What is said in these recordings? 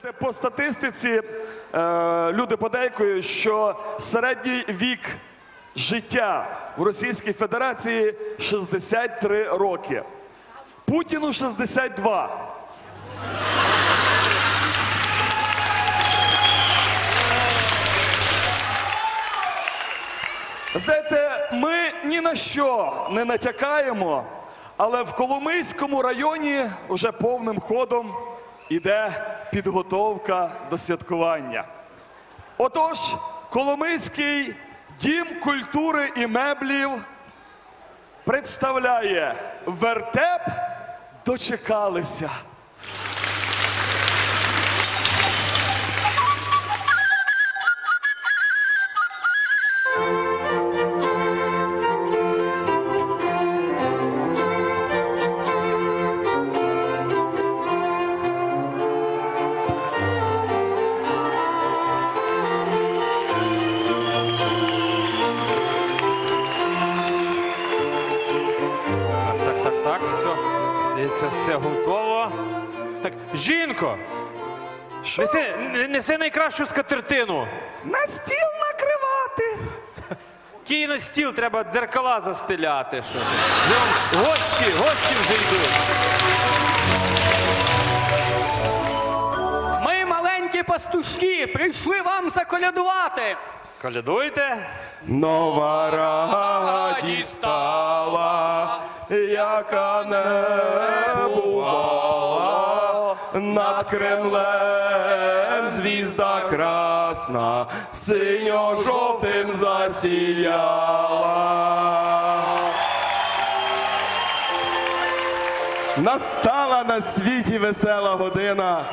По статистиці е, люди подейкують, що середній вік життя в Російській Федерації 63 роки. Путіну 62. Знаєте, ми ні на що не натякаємо, але в Коломийському районі вже повним ходом іде підготовка до святкування. Отож, Коломийський дім культури і меблів представляє вертеп дочекалися. Дивіться, все готово. Так, жінко! Неси, неси найкращу скатертину. На стіл накривати. Кій на стіл треба дзеркала застеляти. Що ти. Вже гості, гості вже йдуть. Ми маленькі пастушки, прийшли вам заколядувати. Колядуйте. Нова радість стала, яка не над Кремлем звізда красна, синьо-жовтим засіяла. Настала на світі весела година.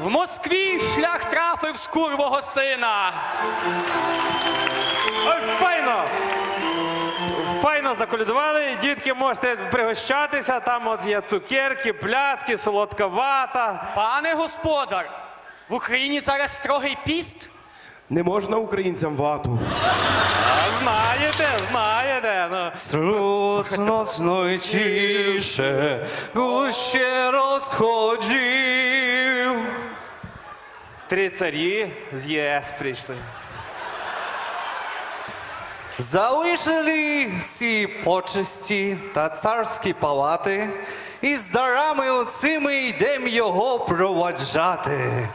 В Москві шлях трафив з курвого сина. Файно! Заколядували. Дітки, можете пригощатися. Там от є цукерки, пляцки, солодка вата. Пане господар, в Україні зараз строгий піст. Не можна українцям вату. А знаєте, знаєте. Ну. Nocnej ciszy Guść się rozchodził Три царі з ЄС прийшли. Залишили всі почесті та царські палати І з дарами оцими йдем його проводжати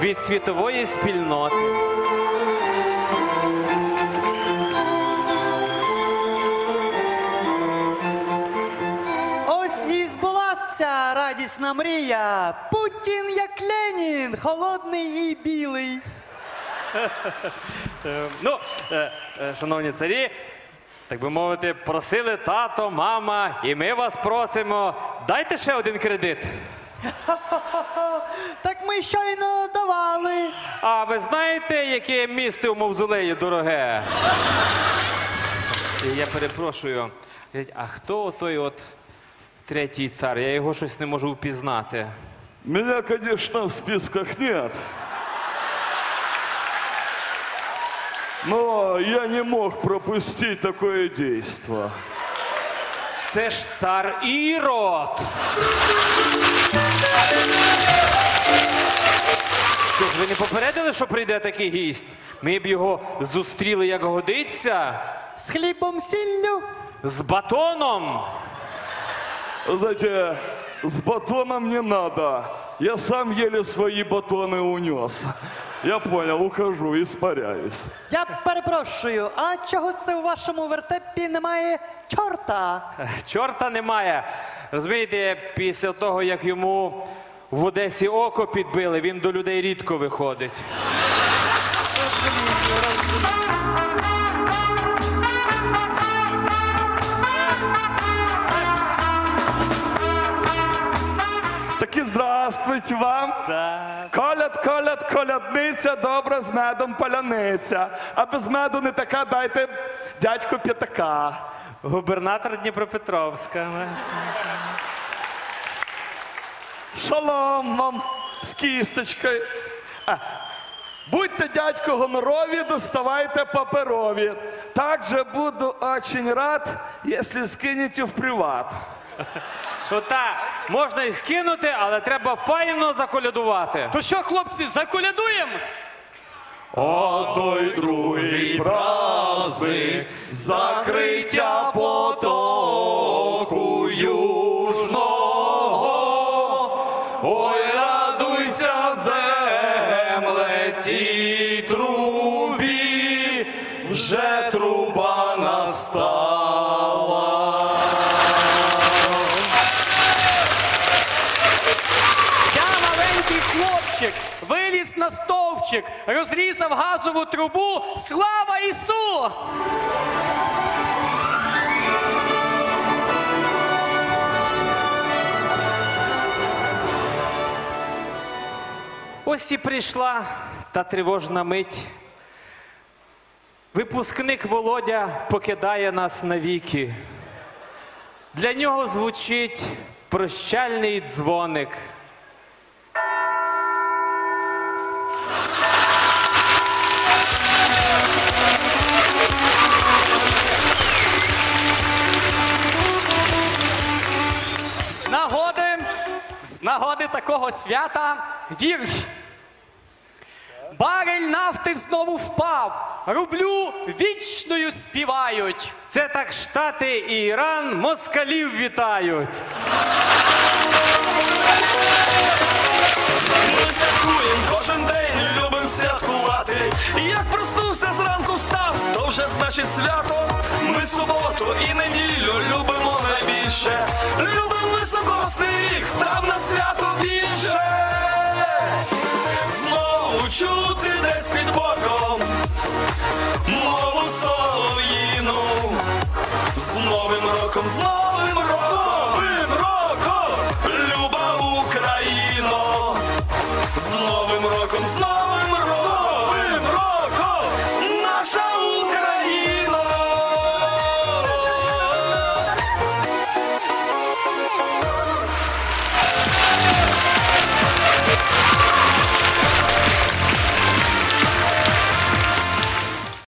Від світової спільноти. Радісна мрія. Путін як Ленін, холодний і білий. Е, Ну, е, е, шановні царі, так би мовити, просили тато, мама, і ми вас просимо. Дайте ще один кредит. Так ми щойно давали. А ви знаєте, яке місце у мавзолеї дороге? Я перепрошую. А хто той от третій цар? Я його щось не можу впізнати. Меня, конечно, в списках нет. Но я не мог пропустить такое действо. Це ж цар Ірод. Що ж, ви не попередили, що прийде такий гість? Ми б його зустріли, як годиться, З хлібом сіллю. з батоном. Вы Знаете, с батоном не надо. Я сам еле свои батоны унес. Я понял, ухожу, испаряюсь. Я перепрошую, а чого це у вашому вертепі немає чорта? Чорта немає. Розумієте, після того, як йому в Одесі око підбили, він до людей рідко виходить. Здравствуйте вам. Коляд, коляд, колядниця, добра з медом паляниця. А без меду не така, дайте дядьку п'ятака. Губернатор Дніпропетровська. Шалом вам з кісточкою. А, Будьте дядько гонорові, доставайте паперові. Также буду очень рад, если скинете в приват. Ота, можна і скинути, але треба файно заколядувати. То що, хлопці, заколядуємо? А Той другий праздник закриття потоку южного. Ой, радуйся, земле, цій трубі, вже труба настала. Виліз на стовпчик, розрізав газову трубу. Слава Ісу! Ось і прийшла та тривожна мить. Випускник Володя покидає нас навіки. Для нього звучить прощальний дзвоник. Нагоди такого свята вірш. Барель нафти знову впав, рублю вічною співають. Це так Штати і Іран москалів вітають. Ми святкуємо кожен день, любим святкувати. І Як проснувся зранку став, то вже значить свято. Ми суботу і